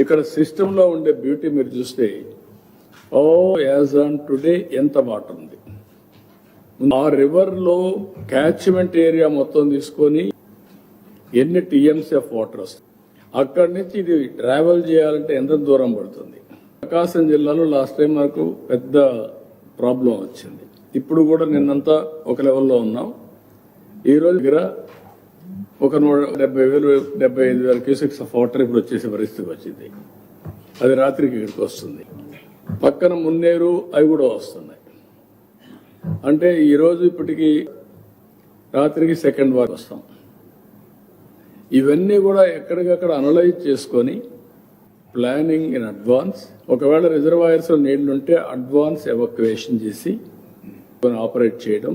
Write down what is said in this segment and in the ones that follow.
ఇక్కడ సిస్టమ్లో ఉండే బ్యూటీ మీరు చూస్తే ఓ యాజ్ ఆన్ టుడే ఎంత వాటర్ ఉంది. ఆ రివర్లో క్యాచ్మెంట్ ఏరియా మొత్తం తీసుకొని ఎన్ని టీఎంసీ ఆఫ్ వాటర్ వస్తుంది అక్కడి నుంచి ఇది ట్రావెల్ చేయాలంటే ఎంత దూరం పడుతుంది. ప్రకాశం జిల్లాలో లాస్ట్ టైం మనకు పెద్ద ప్రాబ్లం వచ్చింది. ఇప్పుడు కూడా నిన్నంతా ఒక లెవెల్లో ఉన్నాం. ఈ రోజు దగ్గర ఒక నూట డెబ్బై వేలు డెబ్బై ఐదు వేల క్యూసెక్స్ ఆఫ్ వాటర్ ఇప్పుడు వచ్చేసే పరిస్థితికి వచ్చింది. అది రాత్రికి ఇక్కడికి వస్తుంది. పక్కన మున్నేరు అవి కూడా వస్తున్నాయి. అంటే ఈరోజు ఇప్పటికి రాత్రికి సెకండ్ వార్ వస్తాం. ఇవన్నీ కూడా ఎక్కడికక్కడ అనలైజ్ చేసుకొని ప్లానింగ్ ఇన్ అడ్వాన్స్ ఒకవేళ రిజర్వాయర్స్లో నీళ్ళుంటే ఉంటే అడ్వాన్స్ ఎవాక్యువేషన్ చేసి ఆపరేట్ చేయడం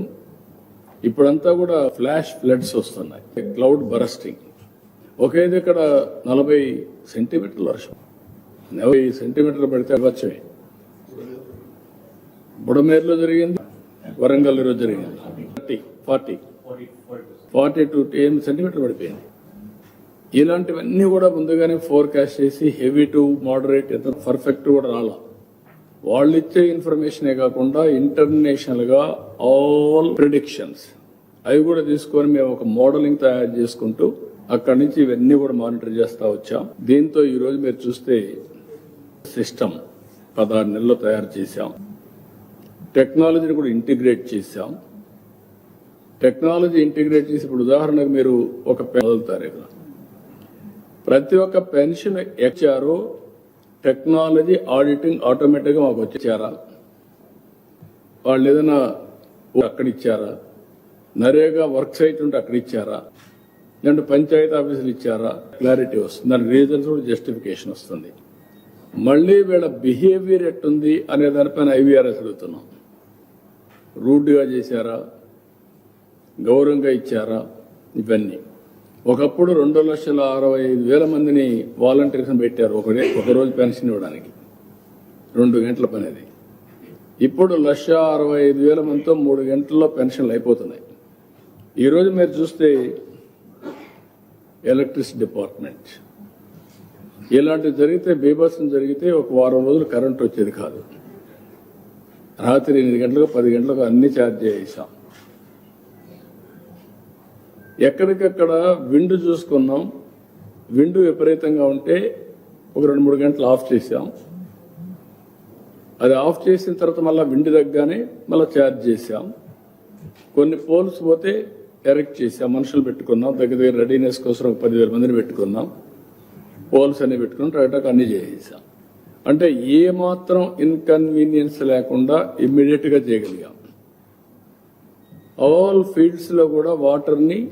ఇప్పుడంతా కూడా ఫ్లాష్ ఫ్లడ్స్ వస్తున్నాయి. క్లౌడ్ బరస్టింగ్ ఒకే దగ్గర నలభై సెంటీమీటర్ల వర్షం. నలభై సెంటీమీటర్లు పడితే వచ్చాయి బుడమేరులో జరిగింది వరంగల్ ఈరోజు జరిగింది. Thirty forty. Forty two ten సెంటీమీటర్లు పడిపోయింది. ఇలాంటివన్నీ కూడా ముందుగానే ఫోర్కాస్ట్ చేసి హెవీ టు మోడరేట్ ఎంత పర్ఫెక్ట్ కూడా రాలా. వాళ్ళు ఇచ్చే ఇన్ఫర్మేషనే కాకుండా ఇంటర్నేషనల్గా ఆల్ ప్రిడిక్షన్స్ అవి కూడా తీసుకొని మేము ఒక మోడలింగ్ తయారు చేసుకుంటూ అక్కడి నుంచి ఇవన్నీ కూడా మానిటర్ చేస్తా వచ్చాం. దీంతో ఈ రోజు మీరు చూస్తే సిస్టమ్ పదహారు నెలల్లో తయారు చేశాం. టెక్నాలజీని కూడా ఇంటిగ్రేట్ చేశాం. టెక్నాలజీ ఇంటిగ్రేట్ చేసి ఇప్పుడు ఉదాహరణకు మీరు ఒక పెన్ వదులుతారు. ఇక్కడ ప్రతి ఒక్క పెన్షన్ ఇచ్చారో టెక్నాలజీ ఆడిటింగ్ ఆటోమేటిక్గా మాకు వచ్చారా వాళ్ళు ఏదైనా అక్కడ ఇచ్చారా నరేగా వర్క్ సైట్ ఉంటే అక్కడ ఇచ్చారా లేదంటే పంచాయతీ ఆఫీసులు ఇచ్చారా? క్లారిటీ వస్తుంది. దాని రీజన్స్ కూడా జస్టిఫికేషన్ వస్తుంది. మళ్ళీ వీళ్ళ బిహేవియర్ ఎట్టుంది అనే దానిపైన ఐవీఆర్ఎస్ అడుగుతున్నాం. రూడ్గా చేశారా? గౌరవంగా ఇచ్చారా? ఇవన్నీ. ఒకప్పుడు రెండు లక్షల అరవై ఐదు వేల మందిని వాలంటీర్స్ పెట్టారు. ఒకడే ఒక రోజు పెన్షన్ ఇవ్వడానికి. రెండు గంటల పని అది. ఇప్పుడు లక్ష అరవై ఐదు వేల మందితో మూడు గంటల్లో పెన్షన్లు అయిపోతున్నాయి. ఈరోజు మీరు చూస్తే ఎలక్ట్రిసిటీ డిపార్ట్మెంట్. ఇలాంటివి జరిగితే బీభత్సం జరిగితే ఒక వారం రోజులు కరెంట్ వచ్చేది కాదు. రాత్రి ఎనిమిది గంటలకు పది గంటలకు అన్ని ఛార్జ్ చేసాం ఎక్కడికక్కడ విండు చూసుకున్నాం. విండు విపరీతంగా ఉంటే ఒక రెండు మూడు గంటలు ఆఫ్ చేసాం అది ఆఫ్ చేసిన తర్వాత మళ్ళీ విండు తగ్గానే మళ్ళీ ఛార్జ్ చేసాం కొన్ని పోల్స్ పోతే ఎరెక్ట్ చేసాం మనుషులు పెట్టుకున్నాం. దగ్గర దగ్గర రెడీనెస్ కోసం ఒక పదివేల మందిని పెట్టుకున్నాం. పోల్స్ అన్ని పెట్టుకుని రైటాక్ అన్ని చేసేసాం. అంటే ఏమాత్రం ఇన్కన్వీనియన్స్ లేకుండా ఇమ్మీడియట్గా చేయగలిగాం. ఆల్ ఫీల్డ్స్లో కూడా వాటర్ని